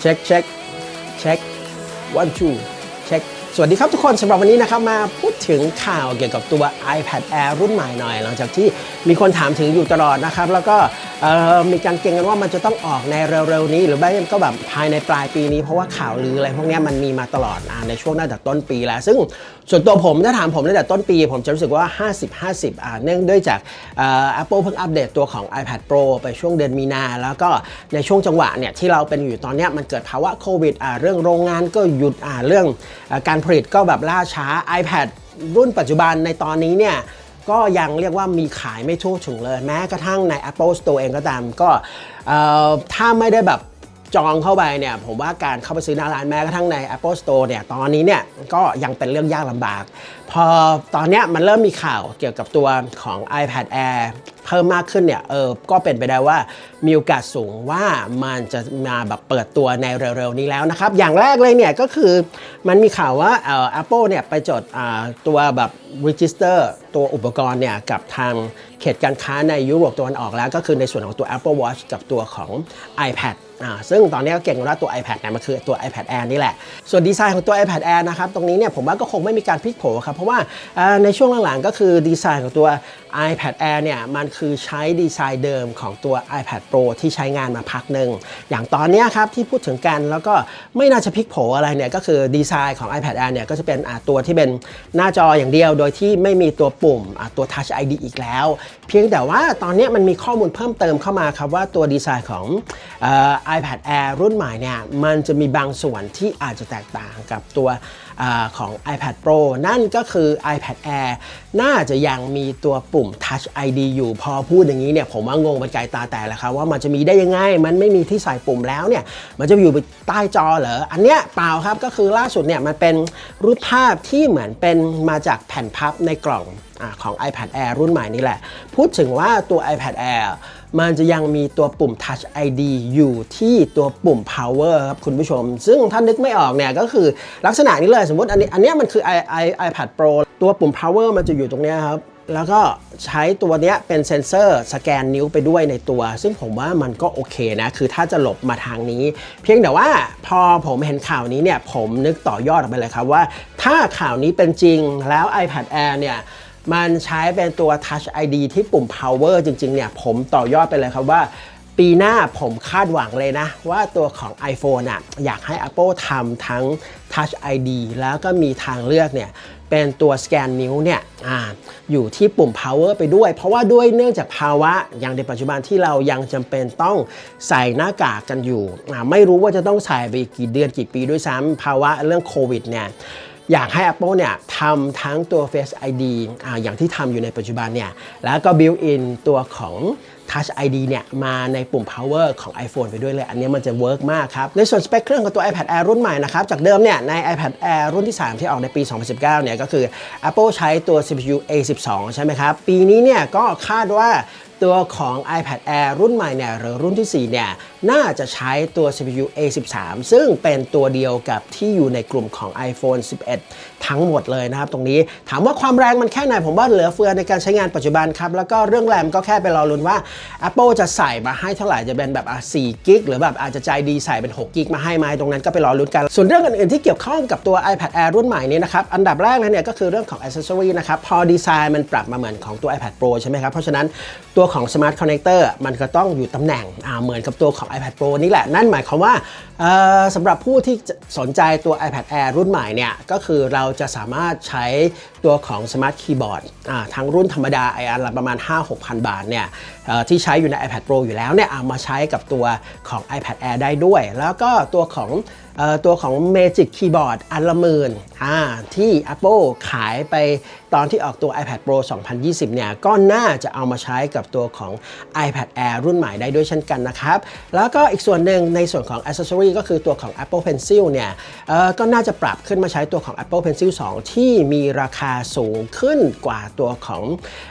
เช็คเช็คเช็ค one two เช็คสวัสดีครับทุกคนสำหรับวันนี้นะครับมาพูดถึงข่าวเกี่ยวกับตัว iPad Air รุ่นใหม่หน่อย หลังจากที่มีคนถามถึงอยู่ตลอดนะครับ แล้วก็ มีการเก่งกันว่ามันจะต้องออกในเร็วๆนี้ หรือไม่ก็แบบภายในปลายปีนี้ เพราะว่าข่าวลืออะไรพวกนี้มันมีมาตลอดในช่วงน่าจะต้นปีแล้ว ซึ่งส่วนตัวผมถ้าถามผมตั้งแต่ต้นปี ผมจะรู้สึกว่า 50-50อ่าเนื่องด้วยจากเอ่อ Apple เพิ่งอัปเดตตัวของ iPad Pro ไปช่วงเดือนมีนา แล้วก็ในช่วงจังหวะเนี่ยที่เราเป็นอยู่ตอนนี้มันเกิดภาวะโควิดอ่าเรื่องโรงงานก็หยุดอ่าเรื่องการผลิตก็แบบล่าช้า iPad รุ่นปัจจุบันในตอนนี้เนี่ย ก็ยังเรียกว่ามีขายไม่ทั่วถึงเลย แม้กระทั่งใน Apple Store เองก็ตามก็เอ่อถ้าไม่ได้แบบ จองเข้าไปเนี่ยผมว่าการเข้าไปซื้อหน้าร้านแม้กระทั่งใน Apple Store เนี่ยตอนนี้เนี่ยก็ยังเป็นเรื่องยากลำบาก พอตอนเนี้ยมันเริ่มมีข่าวเกี่ยวกับตัวของ iPad Air เพิ่มมากขึ้นเนี่ยเออก็เป็นไปได้ว่ามีโอกาสสูงว่ามันจะมาแบบเปิดตัวในเร็วๆนี้แล้วนะครับ อย่างแรกเลยเนี่ยก็คือมันมีข่าวว่าเอ่อ Apple เนี่ยไปจดอ่าตัวแบบ register ตัวอุปกรณ์เนี่ยกับทางเขตการค้าในยุโรปตะวันออกแล้ว ก็คือในส่วนของตัว Apple Watch กับตัวของ iPad ซึ่งตอนนี้ก็เก่งว่าตัว iPad เนี่ยมันคือตัว iPad Air นี่แหละ ส่วนดีไซน์ของตัว iPad Air นะครับตรงนี้เนี่ยผมว่าก็คงไม่มีการพลิกโผครับ เพราะว่าในช่วงหลังๆ ก็คือดีไซน์ของตัว iPad Air เนี่ยมันคือใช้ดีไซน์เดิมของตัว iPad Pro ที่ใช้งานมาพักหนึ่งอย่างตอนนี้ครับที่พูดถึงกันแล้วก็ไม่น่าจะพลิกโผอะไรเนี่ยก็คือดีไซน์ของ iPad Air เนี่ยก็จะเป็นอ่าตัวที่เป็นหน้าจออย่างเดียว โดยที่ไม่มีตัวปุ่มอ่าตัว Touch ID อีกแล้ว เพียงแต่ว่าตอนนี้มันมีข้อมูลเพิ่มเติมเข้ามาครับว่าตัวดีไซน์ของ iPad Air รุ่นใหม่เนี่ยมันจะมีบางส่วนที่อาจจะแตกต่างกับตัวอของ iPad Pro นั่นก็คือ iPad Air น่าจะยังมีตัวปุ่ม Touch ID อยู่พอพูดอย่างนี้เนี่ยผมว่างงเป็นไกลตาแตกแล้วครับว่ามันจะมีได้ยังไง มันไม่มีที่ใส่ปุ่มแล้วเนี่ยมันจะอยู่ใต้จอเหรอ อันเนี้ยเปล่าครับก็คือล่าสุดเนี่ยมันเป็นรูปภาพที่เหมือนเป็นมาจากแผ่นพับในกล่องอของ iPad Air รุ่นใหม่นี่แหละ พูดถึงว่าตัว iPad Air มันจะยังมีตัวปุ่ม Touch ID อยู่ที่ตัวปุ่ม Power ครับคุณผู้ชม ซึ่งถ้านึกไม่ออกเนี่ยก็คือลักษณะนี้เลยสมมติอันนี้อันนี้มันคือ i i iPad Pro ตัวปุ่ม Power มันจะอยู่ตรงนี้ครับแล้วก็ใช้ตัวเนี้ยเป็นเซ็นเซอร์สแกนนิ้วไปด้วยในตัว ซึ่งผมว่ามันก็โอเคนะ คือถ้าจะหลบมาทางนี้ เพียงแต่ว่าพอผมเห็นข่าวนี้เนี่ย ผมนึกต่อยอดออกไปเลยครับว่า ถ้าข่าวนี้เป็นจริงแล้ว iPad Air เนี่ย มันใช้เป็นตัว Touch ID ที่ปุ่ม power จริงๆ เนี่ย ผมต่อยอดไปเลยครับว่า ปีหน้าผมคาดหวังเลยนะ ว่าตัวของ iPhone อะอยากให้ Apple ทำทั้ง Touch ID แล้วก็มีทางเลือกเนี่ยเป็นตัวสแกนนิ้วเนี่ยออยู่ที่ปุ่ม power ไปด้วย เพราะว่าด้วยเนื่องจากภาวะอย่างในปัจจุบันที่เรายังจำเป็นต้องใส่หน้ากากกันอยู่อ่ไม่รู้ว่าจะต้องใส่ไปกี่เดือนกี่ปีด้วยซ้ำภาวะเรื่องโควิดเนี่ย อยากให้ Apple เนี่ยทำทั้งตัว Face ID ออย่างที่ทำอยู่ในปัจจุบันเนี่ยแล้วก็ build in ตัวของ Touch ID เนี่ยมาในปุ่ม power ของ iPhone ไปด้วยเลย อันนี้มันจะเวิร์กมากครับ ในส่วนสเปคเครื่องของตัว iPad Air รุ่นใหม่นะครับ จากเดิมเนี่ยใน iPad Air รุ่นที่ 3 ที่ออกในปี 2019 เนี่ยก็คือ Apple ใช้ตัว CPU A12 ใช่ไหมครับ ปีนี้เนี่ยก็คาดว่า ตัวของ iPad Air รุ่นใหม่เนี่ยหรือรุ่นที่ 4 เนี่ย น่าจะใช้ตัว CPU A13 ซึ่งเป็นตัวเดียวกับที่อยู่ในกลุ่มของ iPhone 11 ทั้งหมดเลยนะครับตรงนี้ถามว่าความแรงมันแค่ไหน ผมว่าเหลือเฟือในการใช้งานปัจจุบันครับ แล้วก็เรื่องแรมก็แค่ไปรอลุ้นว่า Apple จะใส่มาให้เท่าไหร่จะเป็นแบบ4กิกหรือแบบอาจจะใจดีใส่เป็น6กิกมาให้ไหมตรงนั้นก็ไปรอลุ้นกัน ส่วนเรื่องอื่นๆที่เกี่ยวข้องกับตัว iPad Air รุ่นใหม่นี้นะครับอันดับแรกเลยเนี่ยก็คือเรื่องของ accessory นะครับพอดีไซน์มันปรับมาเหมือนของตัว iPad Pro ใช่ไหมครับเพราะฉะนั้นตัวของ Smart Connector มันก็ต้องอยู่ตำแหน่งเหมือนกับตัวของ iPad Pro นี่แหละ นั่นหมายความว่าสำหรับผู้ที่สนใจตัว iPad Air รุ่นใหม่เนี่ย ก็คือเราจะสามารถใช้ตัวของ Smart Keyboard ทั้งรุ่นธรรมดาไออันละประมาณ 5-6,000 บาทเนี่ยที่ใช้อยู่ใน iPad Pro อยู่แล้วเนี่ยเอามาใช้กับตัวของ iPad Air ได้ด้วย แล้วก็ตัวของ ตัวของ Magic Keyboard อันละหมื่นที่ Apple ขายไปตอนที่ออกตัว iPad Pro 2020 เนี่ย ก็น่าจะเอามาใช้กับตัวของ iPad Air รุ่นใหม่ได้ด้วยเช่นกันนะครับ แล้วก็อีกส่วนหนึ่งในส่วนของ Accessory ก็คือตัวของ Apple Pencil เนี่ยก็น่าจะปรับขึ้นมาใช้ตัวของ Apple Pencil 2 ที่มีราคาสูงขึ้นกว่าตัวของ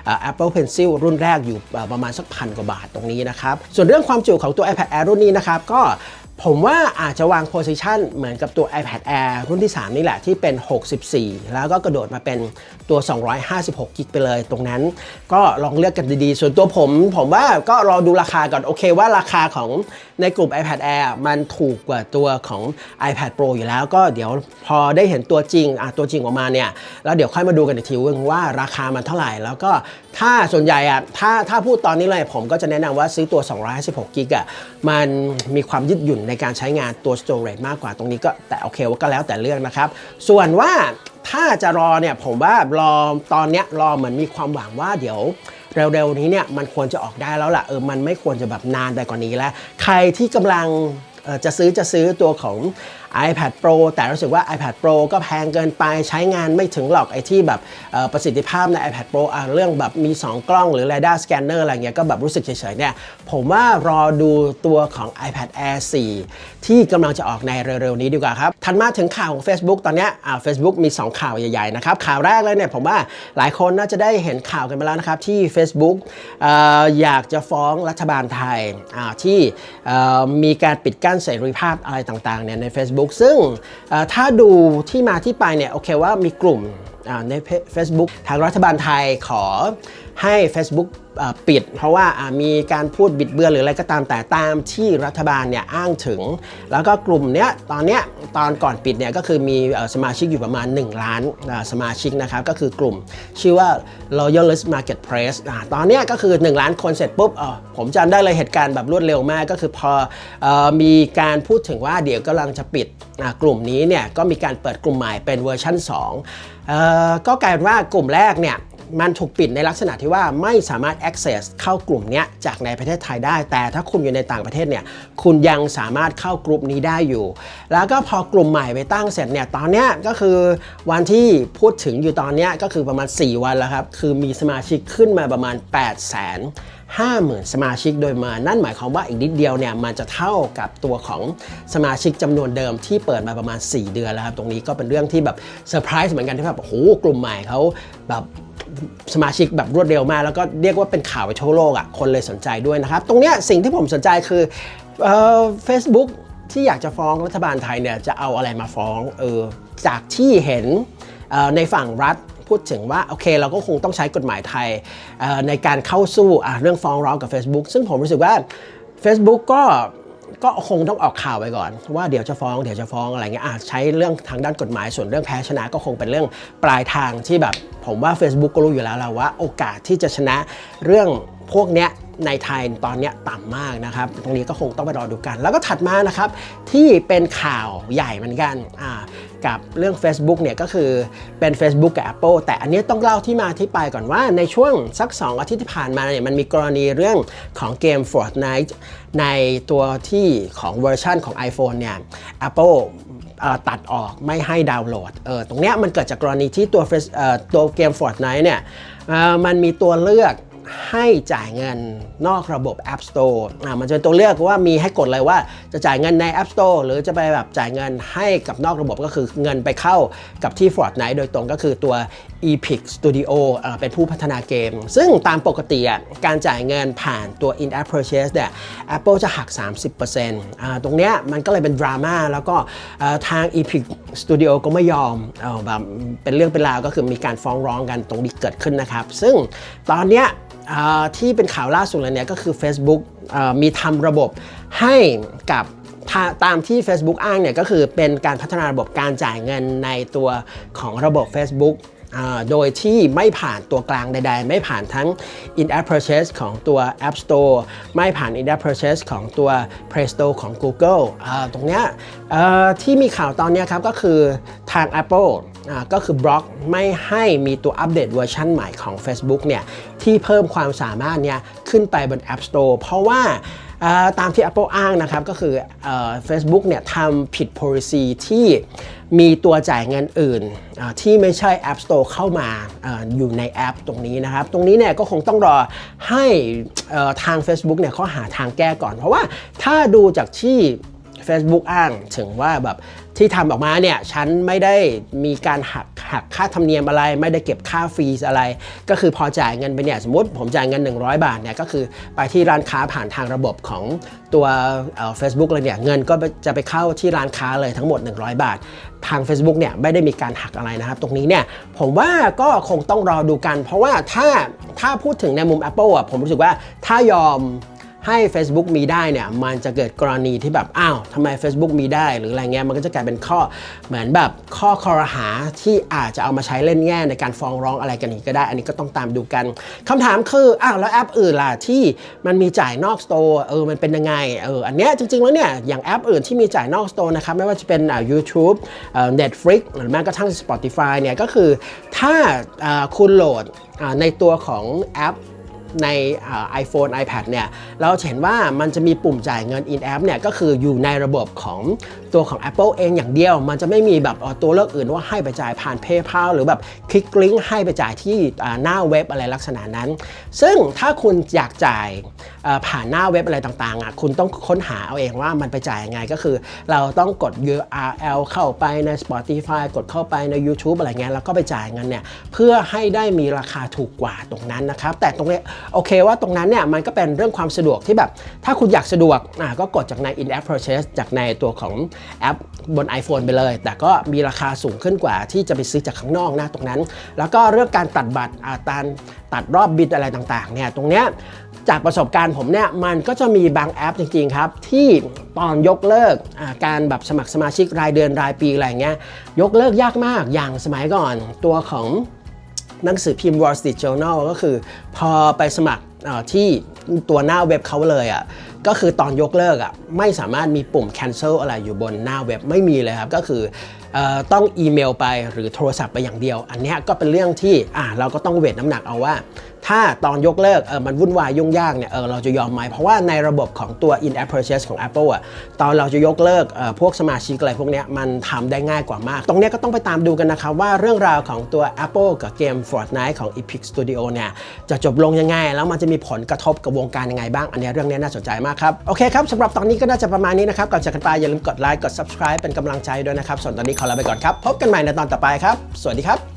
เอ่อ Apple Pencil รุ่นแรกอยู่ประมาณสักพันกว่าบาทตรงนี้นะครับ ส่วนเรื่องความจุของตัว iPad Air รุ่นนี้นะครับ ก็ ผมว่าอาจจะวางโพซิชันเหมือนกับตัว iPad Air รุ่นที่ 3 นี่แหละที่เป็น 64 แล้วก็กระโดดมาเป็นตัว 256 กิกไปเลยตรงนั้น ก็ลองเลือกกันดีๆ ส่วนตัวผม ผมว่าก็รอดูราคาก่อนโอเคว่าราคาของ ในกลุ่ม iPad Air มันถูกกว่าตัวของ iPad Pro อยู่แล้ว ก็เดี๋ยวพอได้เห็นตัวจริงอะตัวจริงออกมาเนี่ยแล้วเดี๋ยวค่อยมาดูกันอีกทีว่าราคามันเท่าไหร่ แล้วก็ถ้าส่วนใหญ่อะถ้าถ้าพูดตอนนี้เลยผมก็จะแนะนำว่าซื้อตัว 256กิกอะมันมีความยืดหยุ่นในการใช้งานตัว storage มากกว่าตรงนี้ก็แต่โอเคว่าก็แล้วแต่เรื่องนะครับ ส่วนว่าถ้าจะรอเนี่ยผมว่ารอตอนเนี้ยรอเหมือนมีความหวังว่าเดี๋ยว เร็วๆนี้เนี่ยมันควรจะออกได้แล้วล่ะเออมันไม่ควรจะแบบนานไปกว่านี้แล้ว ใครที่กำลังจะซื้อจะซื้อตัวของ iPad Pro แต่รู้สึกว่า iPad Pro ก็แพงเกินไปใช้งานไม่ถึงหรอกไอ้ที่แบบประสิทธิภาพใน iPad Pro อะเรื่องแบบมี 2 กล้องหรือ radar scanner อะไรเงี้ยก็แบบรู้สึกเฉยๆเนี่ยผมว่ารอดูตัวของ iPad Air 4 ที่กำลังจะออกในเร็วๆนี้ดีกว่าครับถัดมาถึงข่าวของ Facebook ตอนนี้อ่า Facebook มี 2 ข่าวใหญ่ๆนะครับ ข่าวแรกเลยเนี่ยผมว่าหลายคนน่าจะได้เห็นข่าวกันมาแล้วนะครับ ที่ Facebook ออยากจะฟ้องรัฐบาลไทยที่มีการปิดกั้นเสรีภาพอะไรต่างๆเนี่ยใน Facebook ซึ่งเอ่อถ้าดูที่มาที่ไปเนี่ยโอเคว่ามีกลุ่มใน Facebook ทางรัฐบาลไทยขอให้ Facebook ปิด เพราะว่ามีการพูดบิดเบือนหรืออะไรก็ตามแต่ตามที่รัฐบาลเนี่ยอ้างถึง แล้วก็กลุ่มเนี้ยตอนเนี้ยตอนก่อนปิดเนี่ยก็คือมีสมาชิกอยู่ประมาณ 1 ล้านสมาชิกนะครับก็คือกลุ่มชื่อว่า Loyalist Marketplace ตอนเนี้ยก็คือ 1 ล้านคนเสร็จปุ๊บผมจำได้เลยเหตุการณ์แบบรวดเร็วมาก ก็คือพออมีการพูดถึงว่าเดี๋ยวกำลังจะปิดกลุ่มนี้เนี่ยก็มีการเปิดกลุ่มใหม่เป็นเวอร์ชัน2เอ่อก็กลายเป็นว่ากลุ่มแรกเนี่ย มันถูกปิดในลักษณะที่ว่าไม่สามารถ access เข้ากลุ่มนี้จากในประเทศไทยได้ แต่ถ้าคุณอยู่ในต่างประเทศเนี่ยคุณยังสามารถเข้ากลุ่มนี้ได้อยู่ แล้วก็พอกลุ่มใหม่ไปตั้งเสร็จเนี่ยตอนนี้ก็คือวันที่พูดถึงอยู่ตอนนี้ก็คือประมาณ 4 วันแล้วครับ คือมีสมาชิกขึ้นมาประมาณ 8 0 0 0 0 0 50,000 สมาชิกโดยมา นั่นหมายความว่าอีกนิดเดียวเนี่ยมันจะเท่ากับตัวของสมาชิกจำนวนเดิมที่เปิดมาประมาณ 4 เดือนแล้วครับ ตรงนี้ก็เป็นเรื่องที่แบบเซอร์ไพรส์เหมือนกันที่แบบโอ้โหกลุ่มใหม่เขาแบบ สมาชิกแบบรวดเร็วมาก แล้วก็เรียกว่าเป็นข่าวไปทั่วโลกอะคนเลยสนใจด้วยนะครับ ตรงเนี้ยสิ่งที่ผมสนใจคือเฟซบุ๊กที่อยากจะฟ้องรัฐบาลไทยเนี่ยจะเอาอะไรมาฟ้องเออจากที่เห็นในฝั่งรัฐพูดถึงว่าโอเคเราก็คงต้องใช้กฎหมายไทยในการเข้าสู้เรื่องฟ้องร้องกับ Facebook ซึ่งผมรู้สึกว่า Facebook ก็ ก็คงต้องออกข่าวไปก่อน ว่าเดี๋ยวจะฟ้องเดี๋ยวจะฟ้องอะไรเงี้ยอาจใช้เรื่องทางด้านกฎหมายส่วนเรื่องแพ้ชนะก็คงเป็นเรื่องปลายทางที่แบบ ผมว่า Facebook ก็รู้อยู่แล้วแหละว่า โอกาสที่จะชนะเรื่องพวกเนี้ยในไทยตอนเนี้ยต่ำมากนะครับ ตรงนี้ก็คงต้องไปรอดูกัน แล้วก็ถัดมานะครับ ที่เป็นข่าวใหญ่เหมือนกันอ่ากับเรื่อง Facebook เนี่ยก็คือเป็น Facebook กับ Apple แต่อันนี้ต้องเล่าที่มาที่ไปก่อนว่าในช่วงสัก 2 อาทิตย์ที่ผ่านมาเนี่ยมันมีกรณีเรื่องของเกม Fortnite ในตัวที่ของเวอร์ชันของ iPhone เนี่ย Apple ตัดออกไม่ให้ดาวน์โหลดเออตรงเนี้ยมันเกิดจากกรณีที่ตัวตัวเกม Fortnite เนี่ยมันมีตัวเลือก ให้จ่ายเงินนอกระบบ App Store อ่ามันจะเป็นตัวเลือกว่ามีให้กดเลยว่าจะจ่ายเงินใน App Store หรือจะไปแบบจ่ายเงินให้กับนอกระบบก็คือเงินไปเข้ากับที่ Fortnite โดยตรงก็คือตัว Epic Studio อ่อเป็นผู้พัฒนาเกม ซึ่งตามปกติอะการจ่ายเงินผ่านตัว in-app purchase เนี่ย Apple จะหัก 30%อ่าตรงเนี้ยมันก็เลยเป็นดราม่าแล้วก็เอ่อทาง Epic Studio ก็ไม่ยอมเออแบบเป็นเรื่องเป็นราวก็คือมีการฟ้องร้องกันตรงนี้เกิดขึ้นนะครับ ซึ่งตอนเนี้ย ที่เป็นข่าวล่าสุดเลยเนี่ยก็คือ Facebook อมีทำระบบให้กับตามที่ Facebook อ้างเนี่ยก็คือเป็นการพัฒนาระบบการจ่ายเงินในตัวของระบบ Facebook โดยที่ไม่ผ่านตัวกลางใด ๆ ไม่ผ่านทั้ง in-app purchase ของตัว App Store ไม่ผ่าน in-app purchase ของตัว Play Store ของ Google อตรงเนี้ยที่มีข่าวตอนนี้ครับก็คือทาง Apple ก็คือบล็อกไม่ให้มีตัวอัปเดตเวอร์ชันใหม่ของ Facebook เนี่ยที่เพิ่มความสามารถเนี่ยขึ้นไปบน App Store เพราะว่าตามที่ Apple อ้างนะครับ ก็คือเฟซบุ๊กเนี่ยทำผิด policy ที่มีตัวจ่ายเงินอื่น ที่ไม่ใช่ App Store เข้ามาออยู่ในแอปตรงนี้นะครับ ตรงนี้เนี่ยก็คงต้องรอให้ทาง Facebook เนี่ยเขาหาทางแก้ก่อน เพราะว่าถ้าดูจากที่ Facebook อ้างถึงว่าแบบที่ทำออกมาเนี่ยฉันไม่ได้มีการหักหักค่าธรรมเนียมอะไร ไม่ได้เก็บค่าฟรีอะไร ก็คือพอจ่ายเงินไปเนี่ยสมมติผมจ่ายเงิน 100 บาทเนี่ยก็คือไปที่ร้านค้าผ่านทางระบบของตัวเฟซบุ๊กเลยเนี่ยเงินก็จะไปเข้าที่ร้านค้าเลยทั้งหมด 100 บาท ทาง Facebook เนี่ยไม่ได้มีการหักอะไรนะครับ ตรงนี้เนี่ยผมว่าก็คงต้องรอดูกัน เพราะว่าถ้าถ้าพูดถึงในมุม Apple อะผมรู้สึกว่าถ้ายอม ให้ Facebook มีได้เนี่ยมันจะเกิดกรณีที่แบบอ้าวทำไม Facebook มีได้หรืออะไรเงี้ยมันก็จะกลายเป็นข้อเหมือนแบบข้อคอรหาที่อาจจะเอามาใช้เล่นแง่ในการฟ้องร้องอะไรกันอีกก็ได้ อันนี้ก็ต้องตามดูกันคำถามคืออ้าวแล้วแอปอื่นล่ะที่มันมีจ่ายนอกสโตร์เออมันเป็นยังไงเอออันเนี้ยจริงๆแล้วเนี่ยอย่างแอปอื่นที่มีจ่ายนอกสโตร์นะครับไม่ว่าจะเป็นอ่า YouTube เอ่อ Netflix หรือแม้กระทั่ง Spotify เนี่ยก็คือถ้าอ่าคุณโหลดอ่าในตัวของแอป ในอ่า iPhone iPad เนี่ยเราจะเห็นว่ามันจะมีปุ่มจ่ายเงิน in app เนี่ยก็คืออยู่ในระบบของตัวของ Apple เองอย่างเดียว มันจะไม่มีแบบตัวเลือกอื่นว่าให้ไปจ่ายผ่าน PayPal หรือแบบคลิกลิงก์ให้ไปจ่ายที่หน้าเว็บอะไรลักษณะนั้น ซึ่งถ้าคุณอยากจ่ายผ่านหน้าเว็บอะไรต่างๆอะคุณต้องค้นหาเอาเองว่ามันไปจ่ายยังไงก็คือ เราต้องกด URL เข้าไปใน Spotify กดเข้าไปใน YouTube อะไรเงี้ยแล้วก็ไปจ่ายเงินเนี่ยเพื่อให้ได้มีราคาถูกกว่าตรงนั้นนะครับแต่ตรงเนี้ยโอเคว่าตรงนั้นเนี่ยมันก็เป็นเรื่องความสะดวกที่แบบ ถ้าคุณอยากสะดวกอะก็กดจากใน in app purchase จากในตัวของแอปบน iPhone ไปเลย แต่ก็มีราคาสูงขึ้นกว่าที่จะไปซื้อจากข้างนอกนะตรงนั้น แล้วก็เรื่องการตัดบัตรอ่าการตัดรอบบิดอะไรต่างๆเนี่ยตรงเนี้ยจากประสบการณ์ผมเนี่ยมันก็จะมีบางแอปจริงๆครับ ที่ตอนยกเลิกอ่าการแบบสมัครสมาชิกรายเดือนรายปีอะไรเงี้ยยกเลิกยากมากอย่างสมัยก่อนตัวของ หนังสือพิมพ์ Wall Street Journal ก็คือ พอไปสมัครที่ตัวหน้าเว็บเขาเลยอะก็คือตอนยกเลิกอะไม่สามารถมีปุ่ม cancel อะไรอยู่บนหน้าเว็บไม่มีเลยครับ ก็คืออต้องอีเมลไปหรือโทรศัพท์ไปอย่างเดียว อันนี้ก็เป็นเรื่องที่อ่าเราก็ต้องเวทน้ำหนักเอาว่า ถ้าตอนยกเลิกเออมันวุ่นวายยุ่งยากเนี่ยเออเราจะยอมไหมเพราะว่าในระบบของตัว in app purchase ของ Apple อะตอนเราจะยกเลิกเออพวกสมาชิกอะไรพวกเนี้ยมันทำได้ง่ายกว่ามาก ตรงเนี้ยก็ต้องไปตามดูกันนะครับว่าเรื่องราวของตัว Apple กับเกม Fortnite ของ Epic Studio เนี่ยจะจบลงยังไง แล้วมันจะมีผลกระทบกับวงการยังไงบ้าง อันเนี้ยเรื่องนี้น่าสนใจมากครับ โอเคครับสำหรับตอนนี้ก็น่าจะประมาณนี้นะครับก่อนจากกันไปอย่าลืมกดไลค์กด subscribe เป็นกำลังใจด้วยนะครับส่วนตอนนี้ขอลาไปก่อนครับพบกันใหม่ในตอนต่อไปครับ สวัสดีครับ